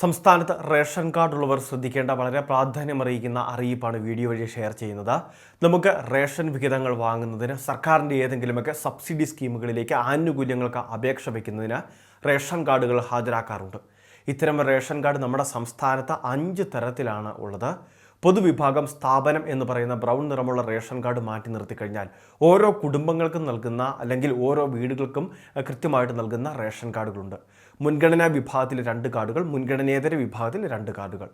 സംസ്ഥാനത്ത് ration card ഉള്ളവർ ശ്രദ്ധിക്കേണ്ട വളരെ പ്രാധാന്യമറിയിക്കുന്ന അറിയിപ്പാണ് വീഡിയോ വഴി ഷെയർ ചെയ്യുന്നത്. നമുക്ക് റേഷൻ വിഹിതങ്ങൾ വാങ്ങുന്നതിന് സർക്കാരിന്റെ ഏതെങ്കിലുമൊക്കെ സബ്സിഡി സ്കീമുകളിലേക്ക് ആനുകൂല്യങ്ങൾക്ക് അപേക്ഷ വയ്ക്കുന്നതിന് റേഷൻ കാർഡുകൾ ഹാജരാക്കാറുണ്ട്. ഇത്തരം റേഷൻ കാർഡ് നമ്മുടെ സംസ്ഥാനത്ത് അഞ്ച് തരത്തിലാണ് ഉള്ളത്. പൊതുവിഭാഗം സ്ഥാപനം എന്ന് പറയുന്ന ബ്രൗൺ നിറമുള്ള റേഷൻ കാർഡ് മാറ്റി നിർത്തി കഴിഞ്ഞാൽ ഓരോ കുടുംബങ്ങൾക്കും നൽകുന്ന അല്ലെങ്കിൽ ഓരോ വീടുകൾക്കും കൃത്യമായിട്ട് നൽകുന്ന റേഷൻ കാർഡുകളുണ്ട്. മുൻഗണനാ വിഭാഗത്തിൽ രണ്ട് കാർഡുകൾ മുൻഗണനേതര വിഭാഗത്തിൽ രണ്ട് കാർഡുകൾ.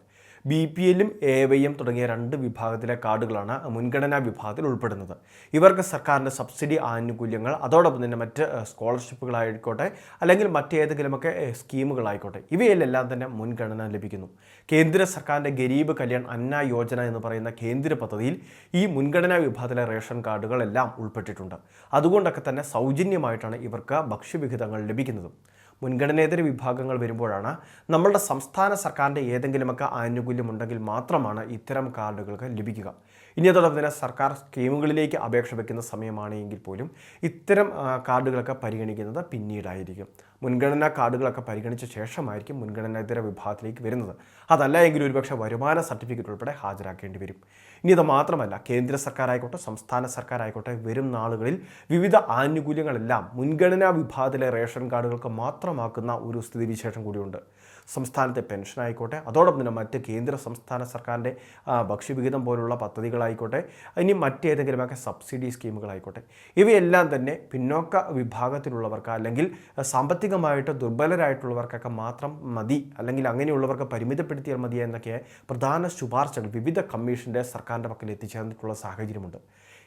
ബി പി എല്ലും എ വൈയും തുടങ്ങിയ രണ്ട് വിഭാഗത്തിലെ കാർഡുകളാണ് മുൻഗണനാ വിഭാഗത്തിൽ ഉൾപ്പെടുന്നത്. ഇവർക്ക് സർക്കാരിന്റെ സബ്സിഡി ആനുകൂല്യങ്ങൾ അതോടൊപ്പം തന്നെ മറ്റ് സ്കോളർഷിപ്പുകളായിക്കോട്ടെ അല്ലെങ്കിൽ മറ്റേതെങ്കിലുമൊക്കെ സ്കീമുകളായിക്കോട്ടെ ഇവയിലെല്ലാം തന്നെ മുൻഗണന ലഭിക്കുന്നു. കേന്ദ്ര സർക്കാരിന്റെ ഗരീബ് കല്യാൺ അന്ന യോജന എന്ന് പറയുന്ന കേന്ദ്ര പദ്ധതിയിൽ ഈ മുൻഗണനാ വിഭാഗത്തിലെ റേഷൻ കാർഡുകളെല്ലാം ഉൾപ്പെട്ടിട്ടുണ്ട്. അതുകൊണ്ടൊക്കെ തന്നെ സൗജന്യമായിട്ടാണ് ഇവർക്ക് ഭക്ഷ്യവിഹിതങ്ങൾ ലഭിക്കുന്നതും. മുൻഗണനേതര വിഭാഗങ്ങൾ വരുമ്പോഴാണ് നമ്മളുടെ സംസ്ഥാന സർക്കാരിന്റെ ഏതെങ്കിലുമൊക്കെ ആനുകൂല്യം ഉണ്ടെങ്കിൽ മാത്രമാണ് ഇത്തരം കാർഡുകൾക്ക് ലഭിക്കുക. ഇനി അതോടൊപ്പം തന്നെ സർക്കാർ സ്കീമുകളിലേക്ക് അപേക്ഷ വയ്ക്കുന്ന സമയമാണെങ്കിൽ പോലും ഇത്തരം കാർഡുകളൊക്കെ പരിഗണിക്കുന്നത് പിന്നീടായിരിക്കും. മുൻഗണനാ കാർഡുകളൊക്കെ പരിഗണിച്ച ശേഷമായിരിക്കും മുൻഗണനാതര വിഭാഗത്തിലേക്ക് വരുന്നത്. അതല്ല എങ്കിൽ ഒരുപക്ഷെ വരുമാന സർട്ടിഫിക്കറ്റ് ഉൾപ്പെടെ ഹാജരാക്കേണ്ടി വരും. ഇനി ഇത് മാത്രമല്ല കേന്ദ്ര സർക്കാർ ആയിക്കോട്ടെ സംസ്ഥാന സർക്കാർ ആയിക്കോട്ടെ വരും നാളുകളിൽ വിവിധ ആനുകൂല്യങ്ങളെല്ലാം മുൻഗണനാ വിഭാഗത്തിലെ റേഷൻ കാർഡുകൾക്ക് മാത്രമാക്കുന്ന ഒരു സ്ഥിതിവിശേഷം കൂടിയുണ്ട്. സംസ്ഥാനത്തെ പെൻഷൻ ആയിക്കോട്ടെ അതോടൊപ്പം തന്നെ മറ്റ് കേന്ദ്ര സംസ്ഥാന സർക്കാരിന്റെ ഭക്ഷ്യവിഹിതം പോലുള്ള പദ്ധതികളായിക്കോട്ടെ ഇനി മറ്റേതെങ്കിലുമൊക്കെ സബ്സിഡി സ്കീമുകളായിക്കോട്ടെ ഇവയെല്ലാം തന്നെ പിന്നോക്ക വിഭാഗത്തിലുള്ളവർക്ക് അല്ലെങ്കിൽ സാമ്പത്തികമായിട്ട് ദുർബലരായിട്ടുള്ളവർക്കൊക്കെ മാത്രം മതി അല്ലെങ്കിൽ അങ്ങനെയുള്ളവർക്ക് പരിമിതപ്പെടുത്തിയാൽ മതി എന്നൊക്കെ പ്രധാന ശുപാർശകൾ വിവിധ കമ്മീഷന്റെ സർക്കാരിന്റെ പക്കൽ എത്തിച്ചേർന്നിട്ടുള്ള സാഹചര്യമുണ്ട്.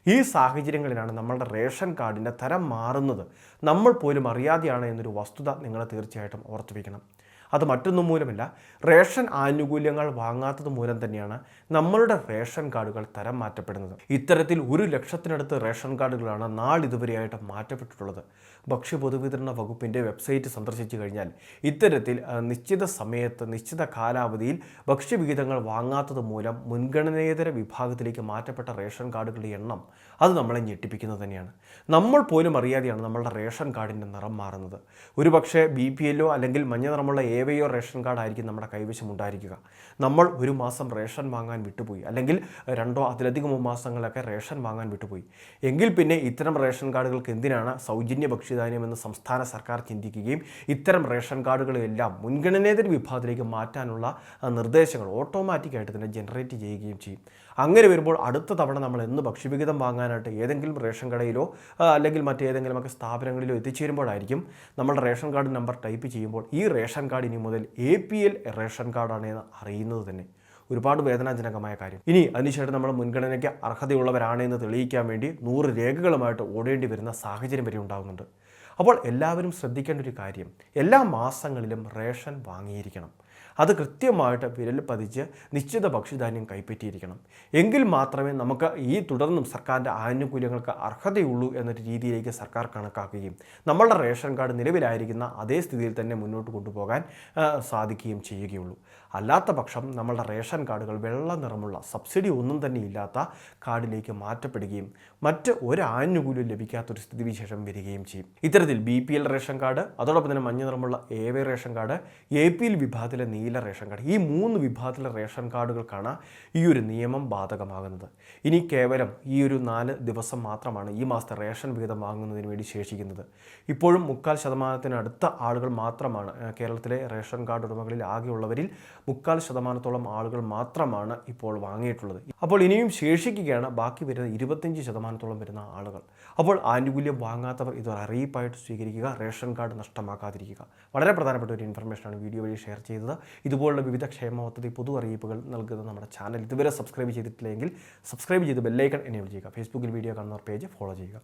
ഈ സാഹചര്യങ്ങളിലാണ് നമ്മളുടെ റേഷൻ കാർഡിന്റെ തരം മാറുന്നത്. നമ്മൾ പോലും അറിയാതെയാണ് എന്നൊരു വസ്തുത നിങ്ങൾ തീർച്ചയായിട്ടും ഓർത്തു വയ്ക്കണം അത് മറ്റൊന്നും മൂലമല്ല. റേഷൻ ആനുകൂല്യങ്ങൾ വാങ്ങാത്തത് മൂലം തന്നെയാണ് നമ്മളുടെ റേഷൻ കാർഡുകൾ തരം മാറ്റപ്പെടുന്നത്. ഇത്തരത്തിൽ ഒരു ലക്ഷത്തിനടുത്ത് റേഷൻ കാർഡുകളാണ് നാളിതുവരെയായിട്ട് മാറ്റപ്പെട്ടിട്ടുള്ളത്. ഭക്ഷ്യ പൊതുവിതരണ വകുപ്പിന്റെ വെബ്സൈറ്റ് സന്ദർശിച്ചു കഴിഞ്ഞാൽ ഇത്തരത്തിൽ നിശ്ചിത സമയത്ത് നിശ്ചിത കാലാവധിയിൽ ഭക്ഷ്യവിഹിതങ്ങൾ വാങ്ങാത്തത് മൂലം മുൻഗണനേതര വിഭാഗത്തിലേക്ക് മാറ്റപ്പെട്ട റേഷൻ കാർഡുകളുടെ എണ്ണം അത് നമ്മളെ ഞെട്ടിപ്പിക്കുന്നത് തന്നെയാണ്. നമ്മൾ പോലും അറിയാതെയാണ് നമ്മളുടെ റേഷൻ കാർഡിന്റെ നിറം മാറുന്നത്. ഒരുപക്ഷെ ബി പി എല്ലോ അല്ലെങ്കിൽ മഞ്ഞ നിറമുള്ള ഏവയോ റേഷൻ കാർഡായിരിക്കും നമ്മുടെ കൈവശം ഉണ്ടായിരിക്കുക. നമ്മൾ ഒരു മാസം റേഷൻ വാങ്ങാൻ വിട്ടുപോയി. അല്ലെങ്കിൽ രണ്ടോ അതിലധികമോ മാസങ്ങളൊക്കെ റേഷൻ വാങ്ങാൻ വിട്ടുപോയി. എങ്കിൽ പിന്നെ ഇത്തരം റേഷൻ കാർഡുകൾക്ക് എന്തിനാണ് സൗജന്യ ഭക്ഷ്യധാന്യം എന്ന് സംസ്ഥാന സർക്കാർ ചിന്തിക്കുകയും ഇത്തരം റേഷൻ കാർഡുകളെല്ലാം മുൻഗണനേതര വിഭാഗത്തിലേക്ക് മാറ്റാനുള്ള നിർദ്ദേശങ്ങൾ ഓട്ടോമാറ്റിക്കായിട്ട് തന്നെ ജനറേറ്റ് ചെയ്യുകയും ചെയ്യും. അങ്ങനെ വരുമ്പോൾ അടുത്ത തവണ നമ്മൾ എന്ന് ഭക്ഷ്യവിഹിതം വാങ്ങാനായിട്ട് ഏതെങ്കിലും റേഷൻ കടയിലോ അല്ലെങ്കിൽ മറ്റേതെങ്കിലുമൊക്കെ സ്ഥാപനങ്ങളിലോ എത്തിച്ചേരുമ്പോഴായിരിക്കും നമ്മൾ റേഷൻ കാർഡ് നമ്പർ ടൈപ്പ് ചെയ്യുമ്പോൾ ഈ റേഷൻ കാർഡ് ഇനി മുതൽ എ പി എൽ റേഷൻ കാർഡാണ് എന്ന് അറിയുന്നത് തന്നെ. ഒരുപാട് വേദനാജനകമായ കാര്യം. ഇനി അതിനുശേഷം നമ്മൾ മുൻഗണനയ്ക്ക് അർഹതയുള്ളവരാണ് എന്ന് തെളിയിക്കാൻ വേണ്ടി നൂറ് രേഖകളുമായിട്ട് ഓടേണ്ടി വരുന്ന സാഹചര്യം വരെ ഉണ്ടാകുന്നുണ്ട് അപ്പോൾ എല്ലാവരും ശ്രദ്ധിക്കേണ്ട ഒരു കാര്യം എല്ലാ മാസങ്ങളിലും റേഷൻ വാങ്ങിയിരിക്കണം. അത് കൃത്യമായിട്ട് വിരൽ പതിച്ച് നിശ്ചിത ഭക്ഷ്യധാന്യം കൈപ്പറ്റിയിരിക്കണം. എങ്കിൽ മാത്രമേ നമുക്ക് ഈ തുടർന്നും സർക്കാരിന്റെ ആനുകൂല്യങ്ങൾക്ക് അർഹതയുള്ളൂ എന്നൊരു രീതിയിലേക്ക് സർക്കാർ കണക്കാക്കുകയും നമ്മളുടെ റേഷൻ കാർഡ് നിലവിലായിരിക്കുന്ന അതേ സ്ഥിതിയിൽ തന്നെ മുന്നോട്ട് കൊണ്ടുപോകാൻ സാധിക്കുകയും ചെയ്യുകയുള്ളൂ. അല്ലാത്ത പക്ഷം നമ്മളുടെ റേഷൻ കാർഡുകൾ വെള്ള നിറമുള്ള സബ്സിഡി ഒന്നും തന്നെ ഇല്ലാത്ത കാർഡിലേക്ക് മാറ്റപ്പെടുകയും മറ്റ് ഒരു ആനുകൂല്യം ലഭിക്കാത്തൊരു സ്ഥിതിവിശേഷം വരികയും ചെയ്യും. ഇത്തരത്തിൽ B P L ration card അതോടൊപ്പം തന്നെ മഞ്ഞ നിറമുള്ള A Y ration card A P L വിഭാഗത്തിലെ റേഷൻ കാർഡ്. ഈ മൂന്ന് വിഭാഗത്തിലെ റേഷൻ കാർഡുകൾക്കാണ് ഈ ഒരു നിയമം ബാധകമാകുന്നത്. ഇനി കേവലം ഈ ഒരു നാല് ദിവസം മാത്രമാണ് ഈ മാസത്തെ റേഷൻ വിഹിതം വാങ്ങുന്നതിന് വേണ്ടി ശേഷിക്കുന്നത്. ഇപ്പോഴും മുക്കാൽ ശതമാനത്തിനടുത്ത ആളുകൾ മാത്രമാണ് കേരളത്തിലെ റേഷൻ കാർഡ് ഉടമകളിൽ ആകെയുള്ളവരിൽ മുക്കാൽ ശതമാനത്തോളം ആളുകൾ മാത്രമാണ് ഇപ്പോൾ വാങ്ങിയിട്ടുള്ളത്. അപ്പോൾ ഇനിയും ശേഷിക്കുകയാണ് ബാക്കി വരുന്ന ഇരുപത്തഞ്ച് ശതമാനത്തോളം വരുന്ന ആളുകൾ. അപ്പോൾ ആനുകൂല്യം വാങ്ങാത്തവർ ഇതൊരു അറിയിപ്പായിട്ട് സ്വീകരിക്കുക റേഷൻ കാർഡ് നഷ്ടമാക്കാതിരിക്കുക. വളരെ പ്രധാനപ്പെട്ട ഒരു ഇൻഫർമേഷനാണ് വീഡിയോ വഴി ഷെയർ ചെയ്തത്. ഇതുപോലുള്ള വിവിധ ക്ഷേമ പദ്ധതി പൊതു അറിയിപ്പുകൾ നൽകുന്ന നമ്മുടെ ചാനൽ. ഇതുവരെ സബ്സ്ക്രൈബ് ചെയ്തിട്ടില്ലെങ്കിൽ സബ്സ്ക്രൈബ് ചെയ്ത് ബെല്ലൈക്കൺ എനേബിൾ ചെയ്യുക. ഫേസ്ബുക്കിൽ വീഡിയോ കാണുന്നവർ പേജ് ഫോളോ ചെയ്യുക.